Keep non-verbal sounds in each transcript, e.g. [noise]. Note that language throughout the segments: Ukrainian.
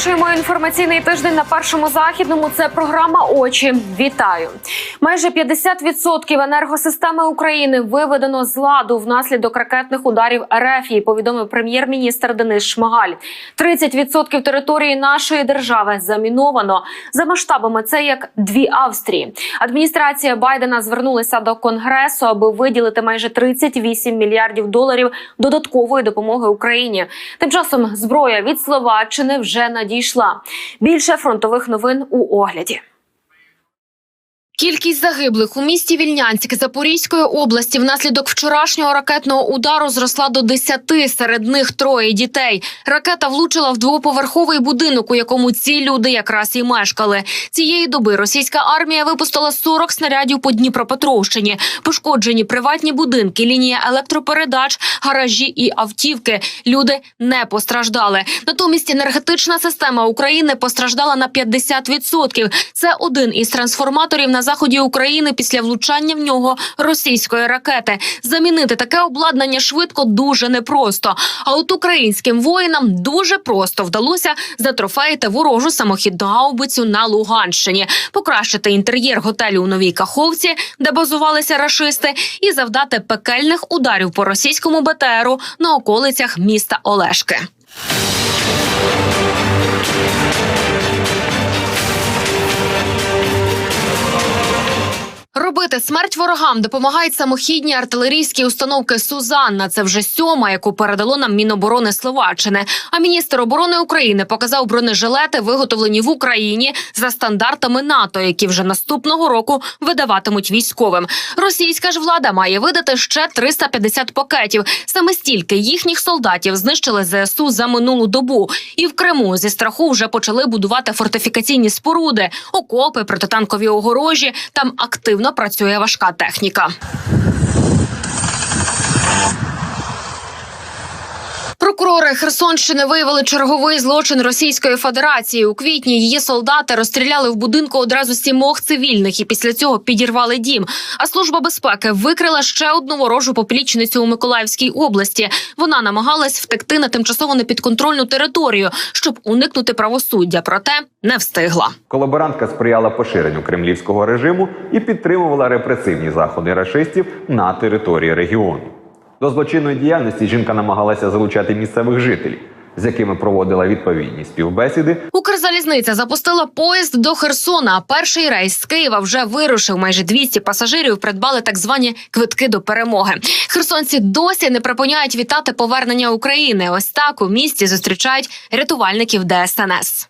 Завершуємо інформаційний тиждень на першому західному. Це програма Очі. Вітаю. Майже 50% енергосистеми України виведено з ладу внаслідок ракетних ударів РФ. Повідомив прем'єр-міністр Денис Шмигаль. 30% території нашої держави заміновано. За масштабами це як дві Австрії. Адміністрація Байдена звернулася до конгресу, аби виділити майже 38 мільярдів доларів додаткової допомоги Україні. Тим часом зброя від Словаччини вже надійшла. Більше фронтових новин у огляді. Кількість загиблих у місті Вільнянськ Запорізької області внаслідок вчорашнього ракетного удару зросла до 10, серед них троє дітей. Ракета влучила в двоповерховий будинок, у якому ці люди якраз і мешкали. Цієї доби російська армія випустила 40 снарядів по Дніпропетровщині. Пошкоджені приватні будинки, лінія електропередач, гаражі і автівки. Люди не постраждали. Натомість енергетична система України постраждала на 50%. Це один із трансформаторів на заході України після влучання в нього російської ракети. Замінити таке обладнання швидко дуже непросто. А от українським воїнам дуже просто вдалося затрофеїти ворожу самохідну гаубицю на Луганщині, покращити інтер'єр готелю у новій Каховці, де базувалися рашисти, і завдати пекельних ударів по російському БТРу на околицях міста Олешки. Робити смерть ворогам допомагають самохідні артилерійські установки Сузанна. Це вже сьома, яку передало нам Міноборони Словаччини. А міністр оборони України показав бронежилети, виготовлені в Україні за стандартами НАТО, які вже наступного року видаватимуть військовим. Російська ж влада має видати ще 350 пакетів. Саме стільки їхніх солдатів знищили ЗСУ за минулу добу. І в Криму зі страху вже почали будувати фортифікаційні споруди, окопи, протитанкові огорожі. Там активно працює важка техніка. Прокурори Херсонщини виявили черговий злочин Російської Федерації. У квітні її солдати розстріляли в будинку одразу сімох цивільних і після цього підірвали дім. А служба безпеки викрила ще одну ворожу поплічницю у Миколаївській області. Вона намагалась втекти на тимчасово непідконтрольну територію, щоб уникнути правосуддя, проте не встигла. Колаборантка сприяла поширенню кремлівського режиму і підтримувала репресивні заходи рашистів на території регіону. До злочинної діяльності жінка намагалася залучати місцевих жителів, з якими проводила відповідні співбесіди. Укрзалізниця запустила поїзд до Херсона. а Перший рейс з Києва вже вирушив. Майже 200 пасажирів придбали так звані квитки до перемоги. Херсонці досі не припиняють вітати повернення України. Ось так у місті зустрічають рятувальників ДСНС.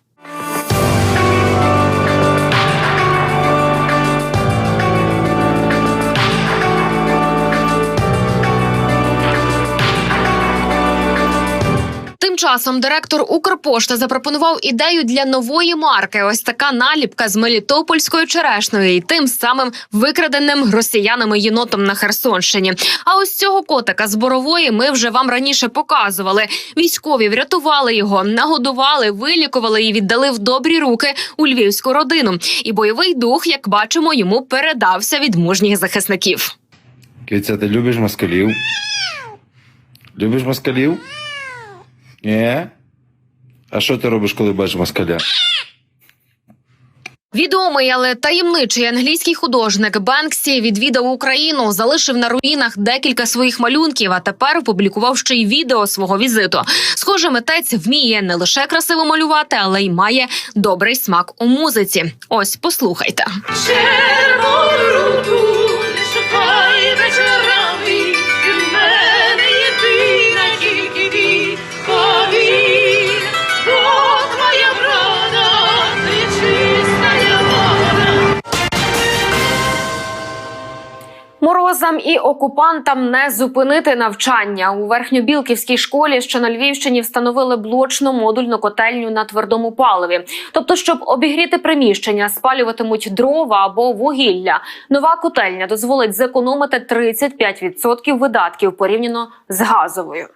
Часом директор Укрпошти запропонував ідею для нової марки. Ось така наліпка з Мелітопольською черешнею і тим самим викраденим росіянами єнотом на Херсонщині. А ось цього котика з борової ми вже вам раніше показували. Військові врятували його, нагодували, вилікували і віддали в добрі руки у львівську родину. І бойовий дух, як бачимо, йому передався від мужніх захисників. Киця, ти любиш москалів? Любиш москалів? Ні? А що ти робиш, коли бачиш москаля? Відомий, але таємничий англійський художник Бенксі відвідав Україну, залишив на руїнах декілька своїх малюнків. А тепер опублікував ще й відео свого візиту. Схоже, митець вміє не лише красиво малювати, але й має добрий смак у музиці. Ось послухайте. Червону руку Морозам і окупантам не зупинити навчання у верхньобілківській школі, що на Львівщині встановили блочну модульну котельню на твердому паливі. Тобто, щоб обігріти приміщення, спалюватимуть дрова або вугілля. Нова котельня дозволить зекономити 35% видатків порівняно з газовою.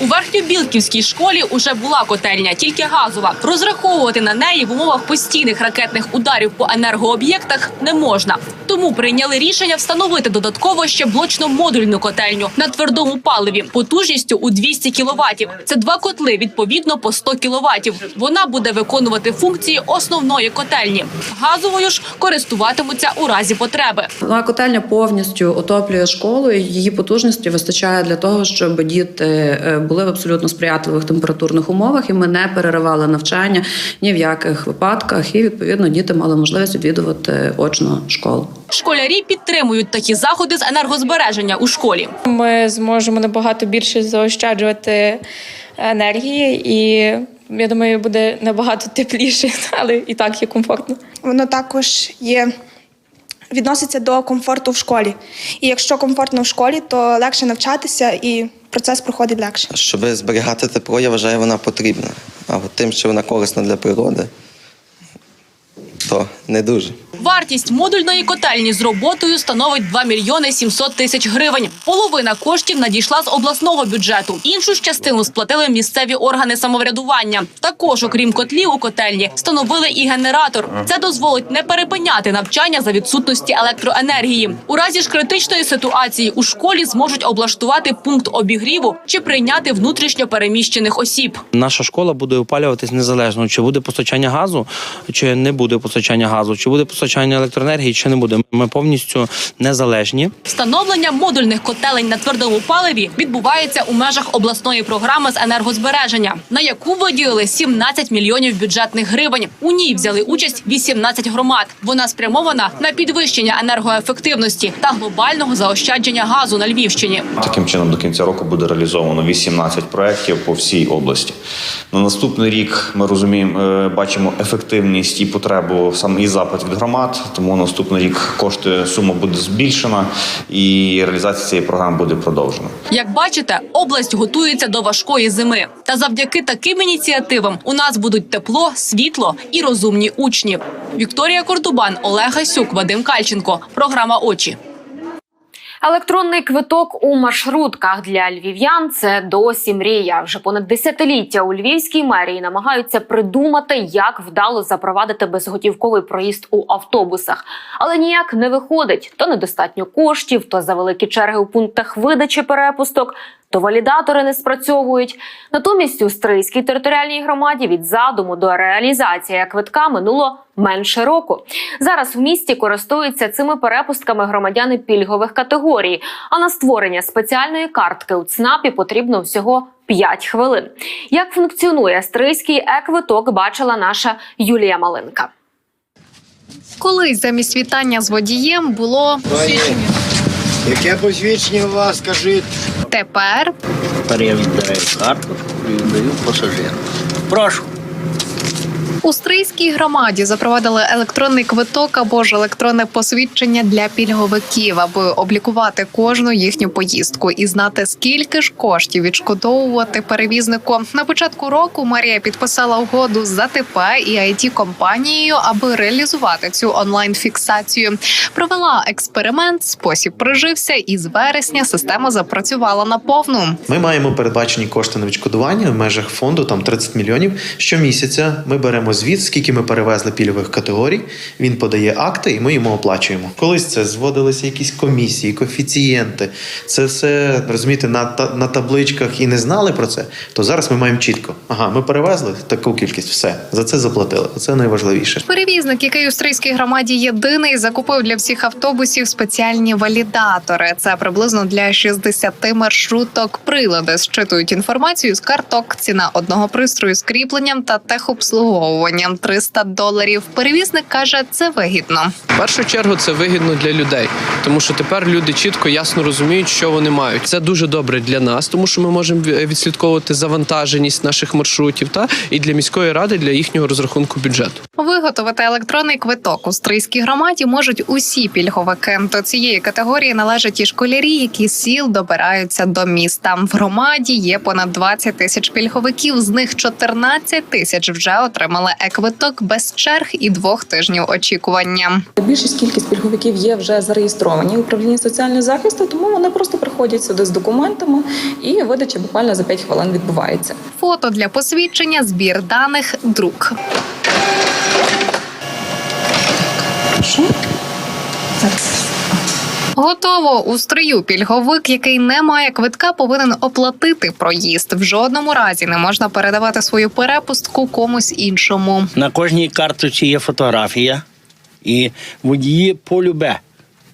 У верхньобілківській школі уже була котельня, тільки газова. Розраховувати на неї в умовах постійних ракетних ударів по енергооб'єктах не можна. Тому прийняли рішення встановити додатково ще блочно-модульну котельню на твердому паливі потужністю у 200 кВт. Це два котли відповідно по 100 кВт. Вона буде виконувати функції основної котельні. Газовою ж користуватимуться у разі потреби. Нова котельня повністю отоплює школу. Її потужності вистачає для того, щоб діти е, були в абсолютно сприятливих температурних умовах, і ми не переривали навчання ні в яких випадках. І відповідно діти мали можливість відвідувати очно школу. Школярі підтримують такі заходи з енергозбереження у школі. Ми зможемо набагато більше заощаджувати енергії, і я думаю, буде набагато тепліше, [laughs] але і так є комфортно. воно також є. Відноситься до комфорту в школі. І якщо комфортно в школі, то легше навчатися і процес проходить легше. Щоб зберігати тепло, я вважаю, вона потрібна. А от тим, що вона корисна для природи, то не дуже. Вартість модульної котельні з роботою становить 2 мільйони 700 тисяч гривень. Половина коштів надійшла з обласного бюджету. Іншу ж частину сплатили місцеві органи самоврядування. Також, окрім котлів у котельні, встановили і генератор. Це дозволить не перепиняти навчання за відсутності електроенергії. У разі ж критичної ситуації у школі зможуть облаштувати пункт обігріву чи прийняти внутрішньо переміщених осіб. Наша школа буде опалюватись незалежно, чи буде постачання газу, чи не буде постачання газу, чи буде постачання електроенергії, чи не буде. Ми повністю незалежні. Встановлення модульних котелень на твердому паливі відбувається у межах обласної програми з енергозбереження, на яку виділили 17 мільйонів бюджетних гривень. У ній взяли участь 18 громад. Вона спрямована на підвищення енергоефективності та глобального заощадження газу на Львівщині. Таким чином, до кінця року буде реалізовано 18 проєктів по всій області. На наступний рік ми розуміємо, е, бачимо ефективність і потребу саме і запит від громад. Тому наступний рік кошти сума буде збільшена і реалізація цієї програми буде продовжена. Як бачите, область готується до важкої зими. Та завдяки таким ініціативам у нас будуть тепло, світло і розумні учні. Вікторія Кордубан, Олег Гасюк, Вадим Кальченко. Програма Очі. Електронний квиток у маршрутках для львів'ян це досі мрія. Вже понад десятиліття у львівській мерії намагаються придумати, як вдало запровадити безготівковий проїзд у автобусах, але ніяк не виходить. То недостатньо коштів, то за великі черги у пунктах видачі перепусток. То валідатори не спрацьовують. Натомість у Стрийській територіальній громаді від задуму до реалізації квитка минуло менше року. Зараз в місті користуються цими перепустками громадяни пільгових категорій. А на створення спеціальної картки у ЦНАПі потрібно всього 5 хвилин. Як функціонує стрийський е-квиток, бачила наша Юлія Малинка. Колись замість вітання з водієм було Яке посвідчення у вас, скажіть? тепер. Тепер я відбираю карту і віддаю пасажиру. Прошу. У громаді запровадили електронний квиток або ж електронне посвідчення для пільговиків, аби облікувати кожну їхню поїздку і знати, скільки ж коштів відшкодовувати перевізнику. На початку року Марія підписала угоду з АТП і it компанією, аби реалізувати цю онлайн-фіксацію. Провела експеримент, спосіб прижився, і з вересня система запрацювала наповну. Ми маємо передбачені кошти на відшкодування в межах фонду, там 30 мільйонів. Щомісяця ми беремо звіт, скільки ми перевезли пільгових категорій. Він подає акти, і ми йому оплачуємо. Колись це зводилися якісь комісії, коефіцієнти. Це все розумієте на, та- на табличках і не знали про це. То зараз ми маємо чітко. Ага, ми перевезли таку кількість, все за це заплатили. Це найважливіше. Перевізник, який у стрийській громаді єдиний, закупив для всіх автобусів спеціальні валідатори. Це приблизно для 60 маршруток. Прилади зчитують інформацію з карток. Ціна одного пристрою з кріпленням та техобслуговуванням 300 доларів. Перевізник каже, це вигідно. В першу чергу це вигідно для людей, тому що тепер люди чітко ясно розуміють, що вони мають. Це дуже добре для нас, тому що ми можемо відслідковувати завантаженість наших маршрутів, та і для міської ради для їхнього розрахунку бюджету. Виготовити електронний квиток у стрийській громаді можуть усі пільговики. До цієї категорії належать і школярі, які з сіл добираються до міста. В громаді є понад 20 тисяч пільговиків. З них 14 тисяч вже отримали отримали еквиток без черг і двох тижнів очікування. Більшість кількість пільговиків є вже зареєстровані в управлінні соціального захисту, тому вони просто приходять сюди з документами, і видача буквально за 5 хвилин відбувається. Фото для посвідчення, збір даних, друк. Готово у строю пільговик, який не має квитка, повинен оплатити проїзд. В жодному разі не можна передавати свою перепустку комусь іншому. На кожній карточці є фотографія, і водії полюбе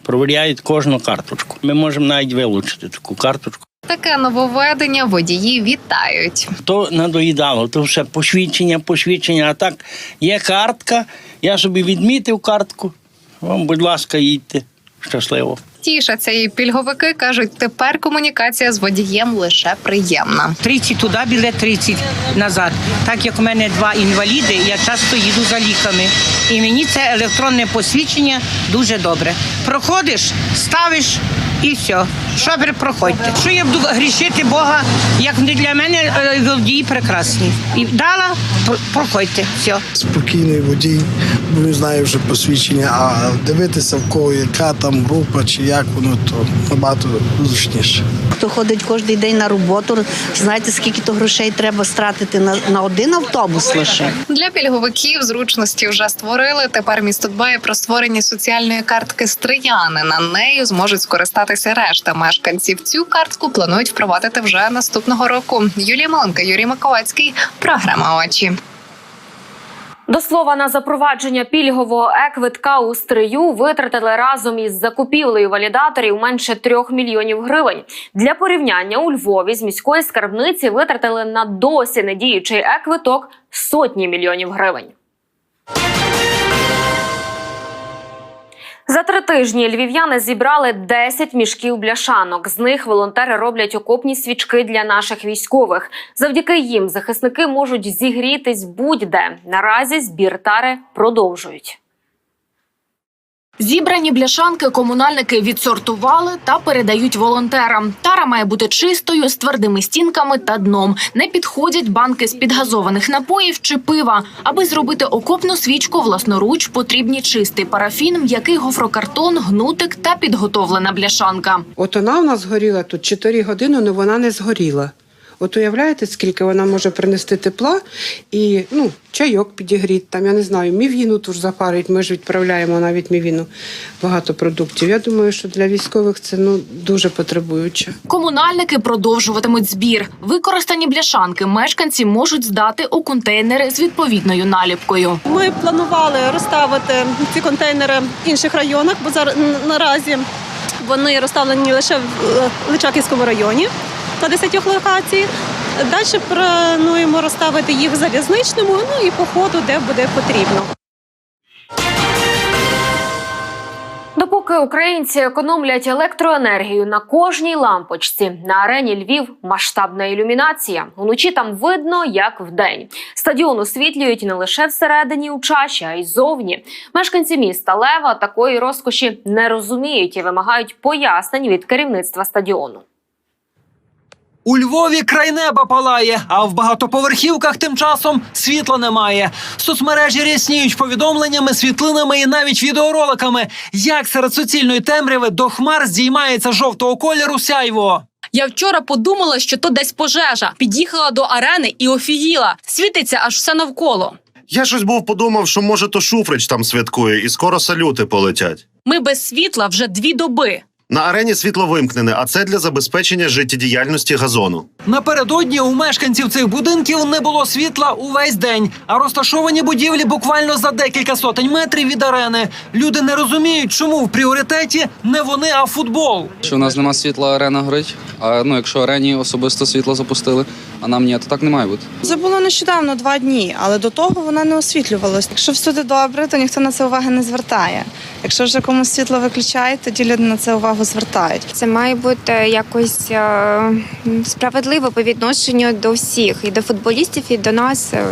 провіряють кожну карточку. Ми можемо навіть вилучити таку карточку. Таке нововведення водії вітають. То надоїдало, то все посвідчення, посвідчення. А так є картка, я собі відмітив картку. Вам, будь ласка, їдьте щасливо. Тішаться і пільговики кажуть, тепер комунікація з водієм лише приємна. 30 туди, білет 30 назад. Так як у мене два інваліди, я часто їду за ліками. І мені це електронне посвідчення дуже добре. Проходиш, ставиш і все. Шопер, проходьте. Що я буду грішити Бога, як не для мене е, водії прекрасні. І дала, про- проходьте. Все. спокійний водій, він знає вже посвідчення, а дивитися в кого яка там група чи як воно, то набагато зручніше. Хто ходить кожен день на роботу, знаєте, скільки то грошей треба стратити на, на один автобус лише. Для пільговиків зручності вже створили. Тепер місто дбає про створення соціальної картки Стриянина. Нею зможуть скористатися решта мешканців. Цю картку планують впровадити вже наступного року. Юлія Маленка, Юрій Маковецький. Програма очі. До слова, на запровадження пільгового е-квитка у стрию витратили разом із закупівлею валідаторів менше трьох мільйонів гривень. Для порівняння у Львові з міської скарбниці витратили на досі недіючий е-квиток сотні мільйонів гривень. За три тижні львів'яни зібрали 10 мішків бляшанок. З них волонтери роблять окопні свічки для наших військових. Завдяки їм захисники можуть зігрітись будь-де. Наразі збір тари продовжують. Зібрані бляшанки комунальники відсортували та передають волонтерам. Тара має бути чистою з твердими стінками та дном. Не підходять банки з підгазованих напоїв чи пива. Аби зробити окопну свічку власноруч, потрібні чистий парафін, м'який гофрокартон, гнутик та підготовлена бляшанка. От вона в нас згоріла тут 4 години, але вона не згоріла. От уявляєте, скільки вона може принести тепла і ну, чайок підігріти, там, я не знаю, мівіну туж запарить. Ми ж відправляємо навіть мівіну багато продуктів. Я думаю, що для військових це ну, дуже потребуюче. Комунальники продовжуватимуть збір. Використані бляшанки мешканці можуть здати у контейнери з відповідною наліпкою. Ми планували розставити ці контейнери в інших районах, бо зараз наразі вони розставлені лише в е, Личаківському районі на 10 локацій. Далі плануємо розставити їх в залізничному, ну і по ходу, де буде потрібно. Допоки українці економлять електроенергію на кожній лампочці, на арені Львів масштабна ілюмінація. Уночі там видно, як вдень. Стадіон освітлюють не лише всередині у чаші, а й зовні. Мешканці міста Лева такої розкоші не розуміють і вимагають пояснень від керівництва стадіону. У Львові край неба палає, а в багатоповерхівках тим часом світла немає. Соцмережі рясніють повідомленнями, світлинами і навіть відеороликами, як серед суцільної темряви до хмар здіймається жовтого кольору сяйво. Я вчора подумала, що то десь пожежа. Під'їхала до арени і офігіла. Світиться аж все навколо. Я щось був подумав, що може то Шуфрич там святкує, і скоро салюти полетять. Ми без світла вже дві доби. На арені світло вимкнене, а це для забезпечення життєдіяльності газону. Напередодні у мешканців цих будинків не було світла увесь день, а розташовані будівлі буквально за декілька сотень метрів від арени. Люди не розуміють, чому в пріоритеті не вони, а футбол. Що у нас нема світла, арена горить. А ну, якщо арені особисто світло запустили, а нам ні, то так не має бути. Це було нещодавно два дні, але до того вона не освітлювалась. Якщо всюди добре, то ніхто на це уваги не звертає. Якщо вже комусь світло виключають, тоді люди на це увагу звертають. Це має бути якось е, справедливо по відношенню до всіх, і до футболістів, і до нас. Е,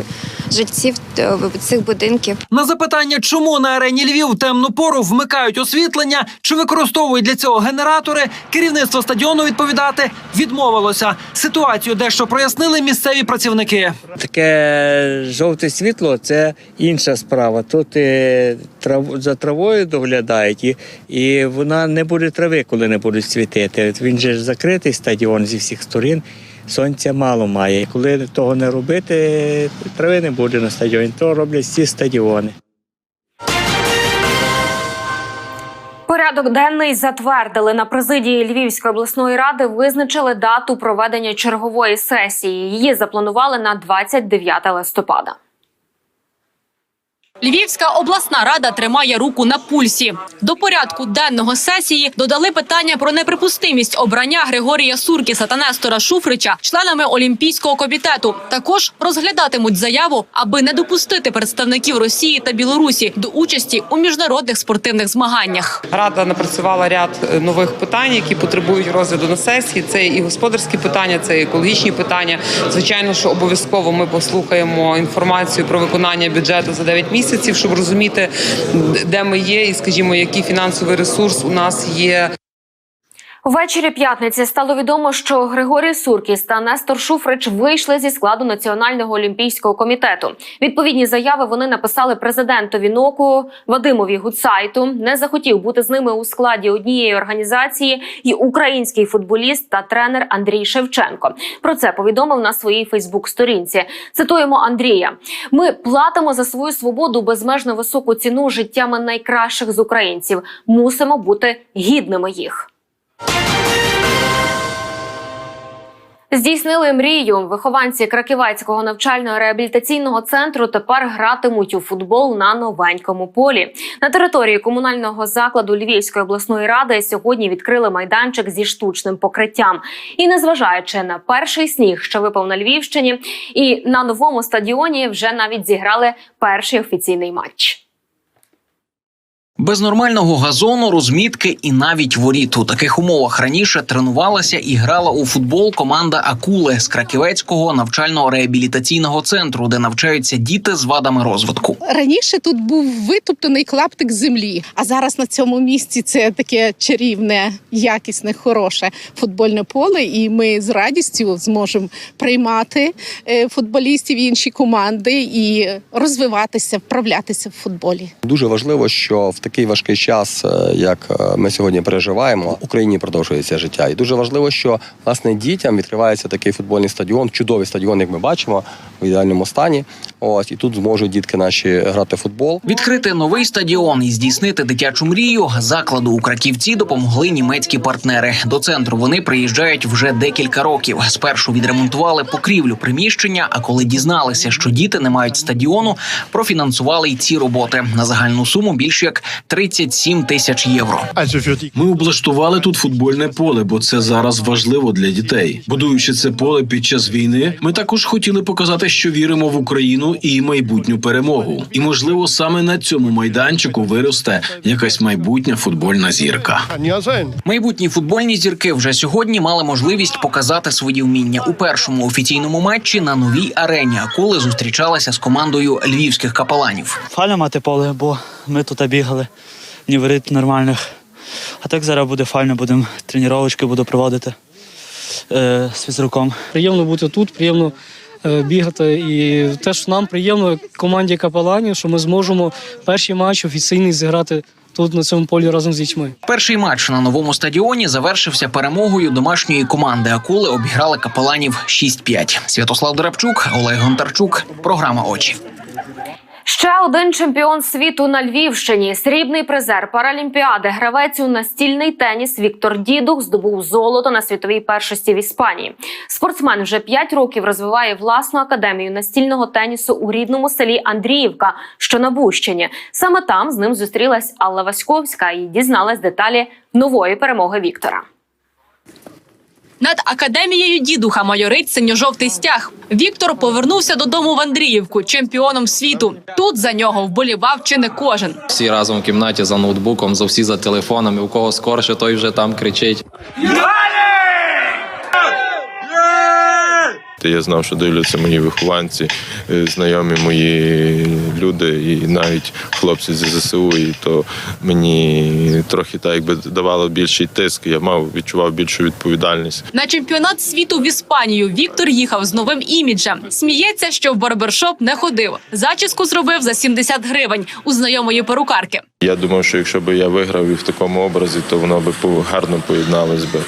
жильців е, цих будинків. На запитання, чому на арені Львів в темну пору вмикають освітлення чи використовують для цього генератори, керівництво стадіону відповідати відмовилося. Ситуацію дещо прояснили місцеві працівники. Таке жовте світло це інша справа. Тут е, трав, за травою доглядають, і, і вона не буде трави, коли не будуть світити. Він же ж закритий стадіон зі всіх сторін. Сонця мало має. Коли того не робити, трави не буде на стадіоні. То роблять всі стадіони. Порядок денний затвердили на президії Львівської обласної ради. Визначили дату проведення чергової сесії. Її запланували на 29 листопада. Львівська обласна рада тримає руку на пульсі. До порядку денного сесії додали питання про неприпустимість обрання Григорія Суркіса та Нестора Шуфрича членами Олімпійського комітету. Також розглядатимуть заяву, аби не допустити представників Росії та Білорусі до участі у міжнародних спортивних змаганнях. Рада напрацювала ряд е, нових питань, які потребують розгляду на сесії. Це і господарські питання, це і екологічні питання. Звичайно, що обов'язково ми послухаємо інформацію про виконання бюджету за 9 місяців, щоб розуміти, де ми є, і скажімо, який фінансовий ресурс у нас є. Ввечері п'ятниці стало відомо, що Григорій Суркіс та Нестор Шуфрич вийшли зі складу Національного олімпійського комітету. Відповідні заяви вони написали президентові НОКу Вадимові Гуцайту. Не захотів бути з ними у складі однієї організації і український футболіст та тренер Андрій Шевченко. Про це повідомив на своїй Фейсбук-сторінці. Цитуємо Андрія: ми платимо за свою свободу безмежно високу ціну життями найкращих з українців. Мусимо бути гідними їх. Здійснили мрію. Вихованці Краківецького навчально-реабілітаційного центру тепер гратимуть у футбол на новенькому полі. На території комунального закладу Львівської обласної ради сьогодні відкрили майданчик зі штучним покриттям. І незважаючи на перший сніг, що випав на Львівщині, і на новому стадіоні вже навіть зіграли перший офіційний матч. Без нормального газону, розмітки і навіть воріт у таких умовах раніше тренувалася і грала у футбол команда Акули з Краківецького навчально-реабілітаційного центру, де навчаються діти з вадами розвитку. Раніше тут був витоптаний клаптик землі, а зараз на цьому місці це таке чарівне, якісне, хороше футбольне поле. І ми з радістю зможемо приймати е, футболістів і інші команди і розвиватися, вправлятися в футболі. Дуже важливо, що в такий важкий час, е, як е, ми сьогодні переживаємо, в Україні продовжується життя. І дуже важливо, що власне дітям відкривається такий футбольний стадіон, чудовий стадіон, як ми бачимо, в ідеальному стані. Ось і тут зможуть дітки наші грати в футбол. Відкрити новий стадіон і здійснити дитячу мрію закладу у Краківці допомогли німецькі партнери. До центру вони приїжджають вже декілька років. Спершу відремонтували покрівлю приміщення. А коли дізналися, що діти не мають стадіону, профінансували й ці роботи на загальну суму більш як 37 тисяч євро. Ми облаштували тут футбольне поле, бо це зараз важливо для дітей. Будуючи це поле під час війни, ми також хотіли показати, що віримо в Україну і майбутню перемогу. І можливо, саме на цьому майданчику виросте якась майбутня футбольна зірка. Майбутні футбольні зірки вже сьогодні мали можливість показати свої вміння у першому офіційному матчі на новій арені. Акули зустрічалися з командою львівських капеланів. Файно мати поле, бо ми тут бігали, ні воріт нормальних. А так зараз буде файно, будемо тренувачки буду проводити е, з фізруком. Приємно бути тут, приємно е, бігати. І теж нам приємно команді капеланів, що ми зможемо перший матч офіційний зіграти тут на цьому полі разом з дітьми. Перший матч на новому стадіоні завершився перемогою домашньої команди. Акули обіграли капеланів 6-5. Святослав Дорабчук, Олег Гонтарчук. Програма очі. Ще один чемпіон світу на Львівщині. Срібний призер Паралімпіади. Гравець у настільний теніс Віктор Дідух здобув золото на світовій першості в Іспанії. Спортсмен вже 5 років розвиває власну академію настільного тенісу у рідному селі Андріївка, що на Бущині. Саме там з ним зустрілась Алла Васьковська і дізналась деталі нової перемоги Віктора. Над академією дідуха майорить синьо-жовтий стяг. Віктор повернувся додому в Андріївку, чемпіоном світу. Тут за нього вболівав чи не кожен. Всі разом в кімнаті за ноутбуком, за всі за телефонами. У кого скорше, той вже там кричить. Я знав, що дивляться мої вихованці, е, знайомі мої люди, і навіть хлопці зі ЗСУ. І то мені трохи так якби давало більший тиск. Я мав відчував більшу відповідальність. На чемпіонат світу в Іспанію Віктор їхав з новим іміджем. Сміється, що в барбершоп не ходив. Зачіску зробив за 70 гривень у знайомої перукарки. Я думав, що якщо б я виграв і в такому образі, то воно би гарно поєдналось би.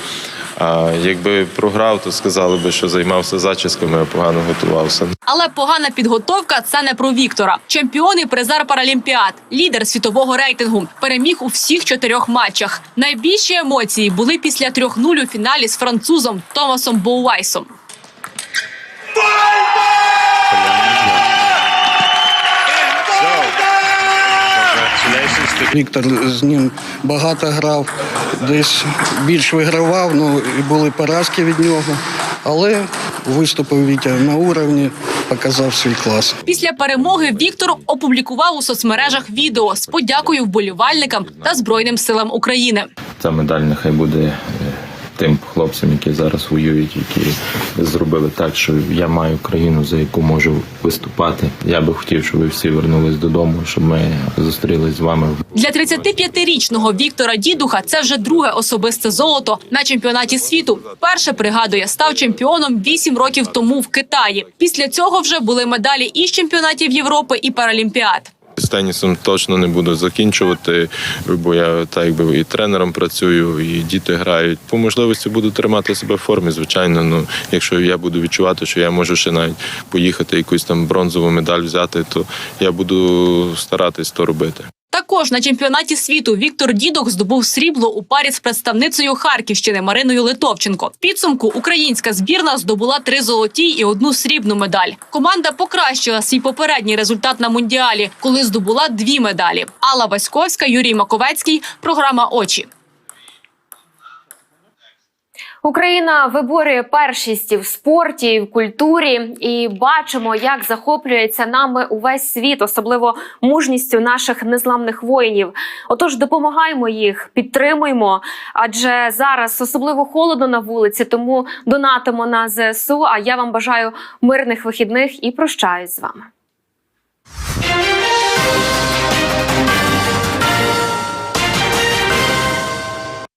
А якби програв, то сказали би, що займався зачісками, а погано готувався. Але погана підготовка це не про Віктора. Чемпіон і призер Паралімпіад, лідер світового рейтингу, переміг у всіх чотирьох матчах. Найбільші емоції були після 3-0 у фіналі з французом Томасом Боуайсом. Віктор з ним багато грав, десь більш вигравав, ну і були поразки від нього. Але виступив Вітя на уровні, показав свій клас. Після перемоги Віктор опублікував у соцмережах відео з подякою вболівальникам та Збройним силам України. Ця медаль нехай буде тим хлопцям, які зараз воюють, які зробили так, що я маю країну, за яку можу виступати. Я би хотів, щоб ви всі вернулись додому, щоб ми зустрілись з вами Для 35-річного Віктора Дідуха це вже друге особисте золото на чемпіонаті світу. Перше пригадує, став чемпіоном 8 років тому в Китаї. Після цього вже були медалі і чемпіонатів Європи, і Паралімпіад. З тенісом точно не буду закінчувати, бо я так якби і тренером працюю, і діти грають. По можливості буду тримати себе в формі. Звичайно, ну якщо я буду відчувати, що я можу ще навіть поїхати якусь там бронзову медаль взяти, то я буду старатись то робити. Також на чемпіонаті світу Віктор Дідок здобув срібло у парі з представницею Харківщини Мариною Литовченко. В підсумку українська збірна здобула три золоті і одну срібну медаль. Команда покращила свій попередній результат на мундіалі, коли здобула дві медалі. Алла Васьковська, Юрій Маковецький. Програма Очі. Україна виборює першість в спорті, і в культурі, і бачимо, як захоплюється нами увесь світ, особливо мужністю наших незламних воїнів. Отож, допомагаємо їх, підтримуємо. Адже зараз особливо холодно на вулиці, тому донатимо на ЗСУ. А я вам бажаю мирних вихідних і прощаюсь з вами.